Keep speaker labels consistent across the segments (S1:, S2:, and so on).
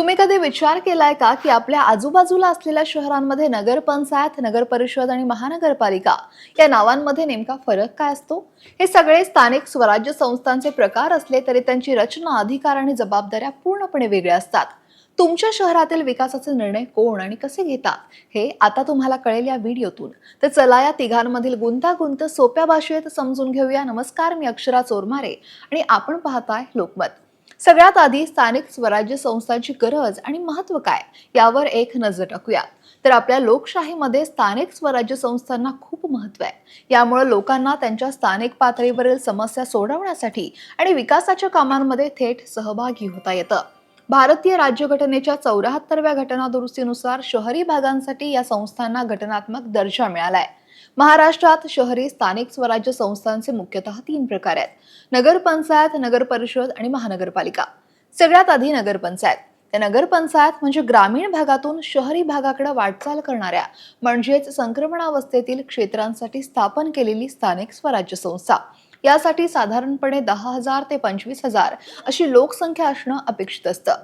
S1: तुम्ही कधी विचार केलाय का की आपल्या आजूबाजूला असलेल्या शहरांमध्ये नगरपंचायत नगर परिषद आणि महानगरपालिका या नावांमध्ये नेमका फरक काय असतो? हे सगळे स्थानिक स्वराज्य संस्थांचे प्रकार असले तरी त्यांची रचना अधिकार आणि जबाबदाऱ्या पूर्णपणे वेगळ्या असतात. तुमच्या शहरातील विकासाचे निर्णय कोण आणि कसे घेतात? हे आता तुम्हाला कळेल या व्हिडिओतून. तर चला या तिघांमधील गुंतागुंत सोप्या भाषेत समजून घेऊया. नमस्कार मी अक्षरा चोरमारे आणि आपण पाहताय लोकमत. सगळ्यात आधी स्थानिक स्वराज्य संस्थांची गरज आणि महत्त्व काय यावर एक नजर टाकूया. तर आपल्या लोकशाहीमध्ये स्थानिक स्वराज्य संस्थांना खूप महत्त्व आहे. यामुळे लोकांना त्यांच्या स्थानिक पातळीवरील समस्या सोडवण्यासाठी आणि विकासाच्या कामांमध्ये थेट सहभागी होता येतं. भारतीय राज्यघटनेच्या चौऱ्याहत्तरव्या घटना दुरुस्तीनुसार शहरी भागांसाठी या संस्थांना घटनात्मक दर्जा मिळालाय. महाराष्ट्रात शहरी स्थानिक स्वराज्य संस्थांचे मुख्यतः तीन प्रकार आहेत. नगरपंचायत नगर परिषद आणि महानगरपालिका. सगळ्यात आधी नगरपंचायत. त्या नगरपंचायत म्हणजे ग्रामीण भागातून शहरी भागाकडे वाटचाल करणाऱ्या म्हणजेच संक्रमणावस्थेतील क्षेत्रांसाठी स्थापन केलेली स्थानिक स्वराज्य संस्था. यासाठी साधारणपणे दहा हजार ते पंचवीस हजार अशी लोकसंख्या असणं अपेक्षित असतं.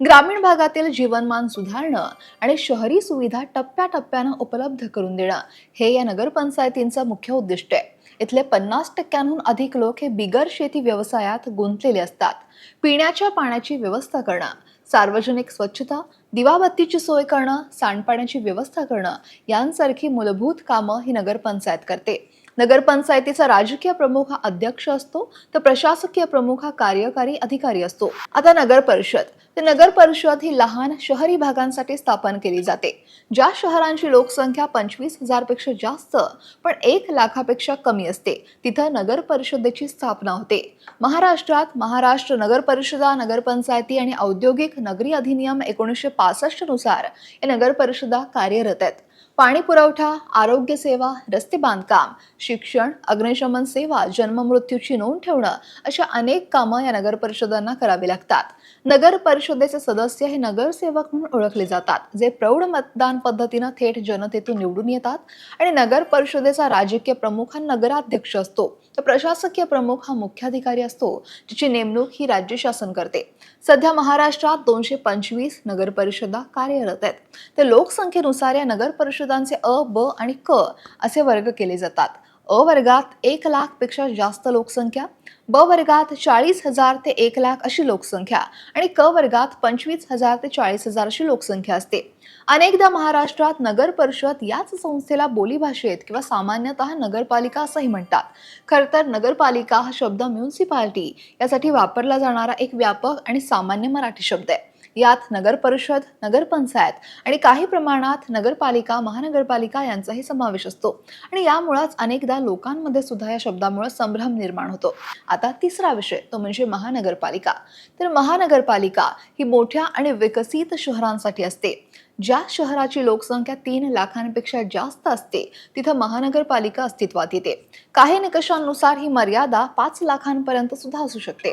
S1: ग्रामीण भागातील जीवनमान सुधारणं आणि शहरी सुविधा टप्प्याटप्प्यानं उपलब्ध करून देणं हे या नगरपंचायतींचं मुख्य उद्दिष्ट आहे. इथले पन्नास टक्क्यांहून अधिक लोक हे बिगर शेती व्यवसायात गुंतलेले असतात. पिण्याच्या पाण्याची व्यवस्था करणं सार्वजनिक स्वच्छता दिवाबत्तीची सोय करणं सांडपाण्याची व्यवस्था करणं यांसारखी मूलभूत कामं ही नगरपंचायत करते. नगरपंचायतीचा राजकीय प्रमुख हा अध्यक्ष असतो तर प्रशासकीय प्रमुख हा कार्यकारी अधिकारी असतो. आता नगर परिषद. तर नगर परिषद ही लहान शहरी भागांसाठी स्थापन केली जाते. ज्या शहरांची लोकसंख्या पंचवीस हजारपेक्षा जास्त पण एक लाखापेक्षा कमी असते. तिथं नगर परिषदेची स्थापना होते. महाराष्ट्रात महाराष्ट्र नगर परिषदा नगरपंचायती आणि औद्योगिक नगरी अधिनियम एकोणीसशे पासष्टनुसार या नगर परिषदा कार्यरत आहेत. पाणी पुरवठा आरोग्य सेवा रस्ते बांधकाम शिक्षण अग्निशमन सेवा जन्ममृत्यूची नोंद ठेवणं अशा अनेक कामं या नगर परिषदांना करावी लागतात. नगर परिषदेचे सदस्य हे नगरसेवक म्हणून ओळखले जातात जे प्रौढ मतदान पद्धतीनं थेट जनतेतून निवडून येतात आणि नगर परिषदेचा राजकीय प्रमुख हा नगराध्यक्ष असतो. तर प्रशासकीय प्रमुख हा मुख्याधिकारी असतो जिची नेमणूक ही राज्य शासन करते. सध्या महाराष्ट्रात दोनशे पंचवीस नगर परिषदा कार्यरत आहेत. तर लोकसंख्येनुसार या नगर परिषदांचे अ ब आणि क असे वर्ग केले जातात. अ वर्गात एक लाखपेक्षा जास्त लोकसंख्या ब वर्गात चाळीस हजार ते एक लाख अशी लोकसंख्या आणि क वर्गात पंचवीस हजार ते चाळीस हजार अशी लोकसंख्या असते. अनेकदा महाराष्ट्रात नगर परिषद याच संस्थेला बोलीभाषेत किंवा सामान्यतः नगरपालिका असंही म्हणतात. खरं तर नगरपालिका हा शब्द म्युन्सिपाल्टी यासाठी वापरला जाणारा एक व्यापक आणि सामान्य मराठी शब्द आहे. यात नगर परिषद नगरपंचायत आणि काही प्रमाणात नगरपालिका महानगरपालिका यांचाही समावेश असतो. आणि यामुळेच अनेकदा लोकांमध्ये सुद्धा या शब्दामुळे संभ्रम निर्माण होतो. आता तिसरा विषय तो म्हणजे महानगरपालिका. तर महानगरपालिका ही मोठ्या आणि विकसित शहरांसाठी असते. ज्या शहराची लोकसंख्या तीन लाखांपेक्षा जास्त असते तिथं महानगरपालिका अस्तित्वात येते. काही निकषांनुसार ही मर्यादा पाच लाखांपर्यंत सुद्धा असू शकते.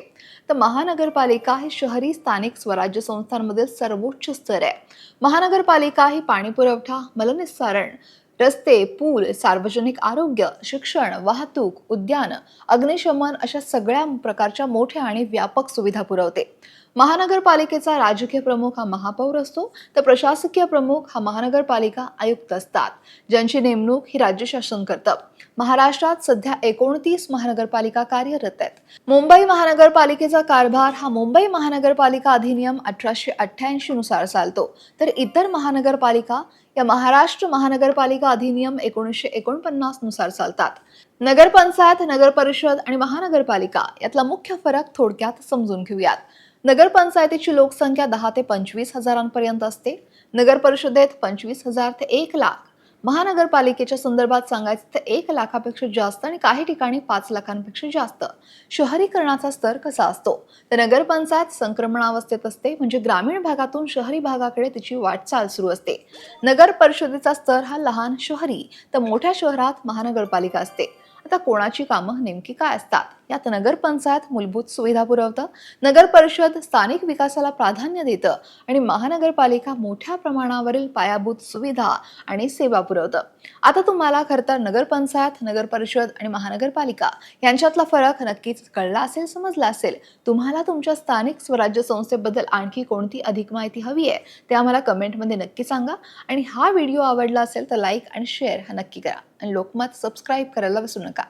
S1: तर महानगरपालिका ही शहरी स्थानिक स्वराज्य संस्थांमधील सर्वोच्च स्तर आहे. महानगरपालिका ही पाणीपुरवठा मलनिस्सारण रस्ते पूल सार्वजनिक आरोग्य शिक्षण वाहतूक उद्यान अग्निशमन अशा सगळ्या प्रकारच्या मोठ्या आणि व्यापक सुविधा पुरवते. महानगरपालिकेचा राजकीय प्रमुख हा महापौर असतो. तर प्रशासकीय प्रमुख हा महानगरपालिका आयुक्त असतात. ज्यांची नेमणूक ही राज्य शासन करतं. महाराष्ट्रात सध्या एकोणतीस महानगरपालिका कार्यरत आहेत. मुंबई महानगरपालिकेचा कारभार हा मुंबई महानगरपालिका अधिनियम अठराशे अठ्ठ्याऐंशी नुसार चालतो. तर इतर महानगरपालिका या महाराष्ट्र महानगरपालिका अधिनियम एकोणीसशे एकोणपन्नासनुसार चालतात. नगरपंचायत नगरपरिषद आणि महानगरपालिका यातला मुख्य फरक थोडक्यात समजून घेऊयात. नगरपंचायतीची लोकसंख्या दहा ते पंचवीस हजारांपर्यंत असते. नगर परिषदेत पंचवीस हजार ते एक लाख. महानगरपालिकेच्या संदर्भात सांगायचं तर एक लाखापेक्षा जास्त आणि काही ठिकाणी पाच लाखांपेक्षा जास्त. शहरीकरणाचा स्तर कसा असतो? तर नगरपंचायत संक्रमणावस्थेत असते म्हणजे ग्रामीण भागातून शहरी भागाकडे तिची वाटचाल सुरू असते. नगर परिषदेचा स्तर हा लहान शहरी तर मोठ्या शहरात महानगरपालिका असते. आता कोणाची कामं नेमकी काय असतात? यात नगरपंचायत मूलभूत सुविधा पुरवतं नगर परिषद स्थानिक विकासाला प्राधान्य देतं आणि महानगरपालिका मोठ्या प्रमाणावरील पायाभूत सुविधा आणि सेवा पुरवतं. आता तुम्हाला खरं तर नगरपंचायत नगर परिषद आणि महानगरपालिका यांच्यातला फरक नक्कीच कळला असेल समजला असेल. तुम्हाला तुमच्या स्थानिक स्वराज्य संस्थेबद्दल आणखी कोणती अधिक माहिती हवी आहे ते आम्हाला कमेंटमध्ये नक्की सांगा. आणि हा व्हिडिओ आवडला असेल तर लाईक आणि शेअर हा नक्की करा. आणि लोकमत सबस्क्राईब करायला विसरू नका.